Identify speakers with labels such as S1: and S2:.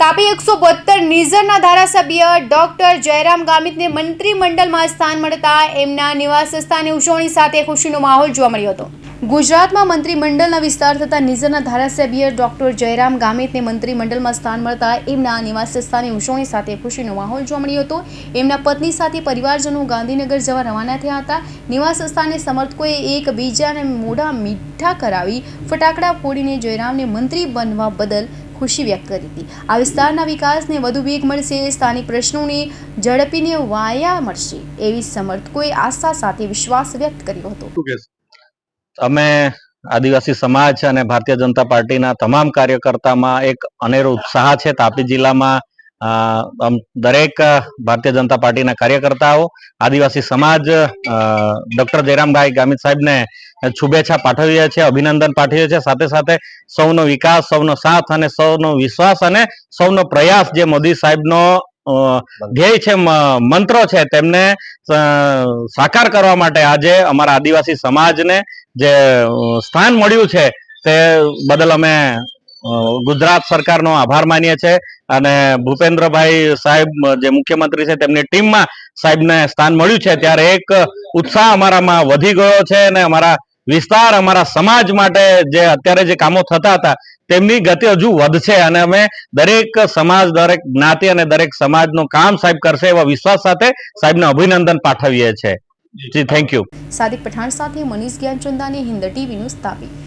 S1: તાપી એકસો બોતેર નિઝરના ધારાસભ્ય ડોક્ટર જયરામ ગામિતને મંત્રીમંડળમાં સ્થાન મળતા એમના નિવાસ સ્થાને ઉજવણી સાથે ખુશીનો માહોલ જોવા મળ્યો હતો. ગુજરાતમાં મંત્રીમંડળના વિસ્તાર થતા નિઝરના ધારાસભ્ય ડોક્ટર જયરામ ગામિતને મંત્રીમંડળમાં સ્થાન મળતા એમના નિવાસ સ્થાને ઉજવણી સાથે ખુશીનો માહોલ જોવા મળ્યો હતો. એમના પત્ની સાથે પરિવારજનો ગાંધીનગર જવા રવાના થયા હતા. નિવાસ સ્થાને સમર્થકોએ એકબીજાને મોઢા મીઠા કરાવી ફટાકડા ફોડીને જયરામને મંત્રી બનવા બદલ ખુશી વ્યક્ત કરી હતી. આ વિસ્તારના વિકાસને વધુ વેગ મળશે સ્થાનિક પ્રશ્નોને ઝડપીને વાયા મળશે એવી સમર્થકોએ આશા સાથે વિશ્વાસ વ્યક્ત કર્યો હતો.
S2: અમે આદિવાસી સમાજ અને ભારતીય જનતા પાર્ટીના તમામ કાર્યકર્તામાં એક અનેરો ઉત્સાહ છે. તાપી જિલ્લામાં દરેક ભારતીય જનતા પાર્ટીના કાર્યકર્તાઓ આદિવાસી સમાજ ડોક્ટર જયરામભાઈ ગામિત સાહેબને શુભેચ્છા પાઠવીએ છીએ અભિનંદન પાઠવીએ છીએ સાથે સાથે સૌનો વિકાસ સૌનો સાથ અને સૌનો વિશ્વાસ અને સૌનો પ્રયાસ જે મોદી સાહેબનો ધ્યેય છે મંત્રો છે તેમને સાકાર કરવા માટે આજે અમારા આદિવાસી સમાજને જે સ્થાન મળ્યું છે, તે બદલ અમે ગુજરાત સરકારનો આભાર માનીએ છીએ અને ભૂપેન્દ્રભાઈ સાહેબ જે મુખ્યમંત્રી છે તેમની ટીમમાં સાહેબને સ્થાન મળ્યું છે. ત્યારે એક ઉત્સાહ અમારામાં વધી ગયો છે અને અમારા વિસ્તાર અમારા સમાજ માટે જે અત્યારે જે કામો થતા હતા તેમની ગતિ હજુ વધશે. અને અમે દરેક સમાજ દરેક જ્ઞાતિ અને દરેક સમાજનું કામ સાહેબ કરશે એવા વિશ્વાસ સાથે સાહેબને અભિનંદન પાઠવીએ છીએ જી. થેન્ક યુ
S1: સાદિક પઠાણ સાથે મનીષ જ્ઞાનચંદાની હિન્દ ટીવી ન્યૂઝ તાપી.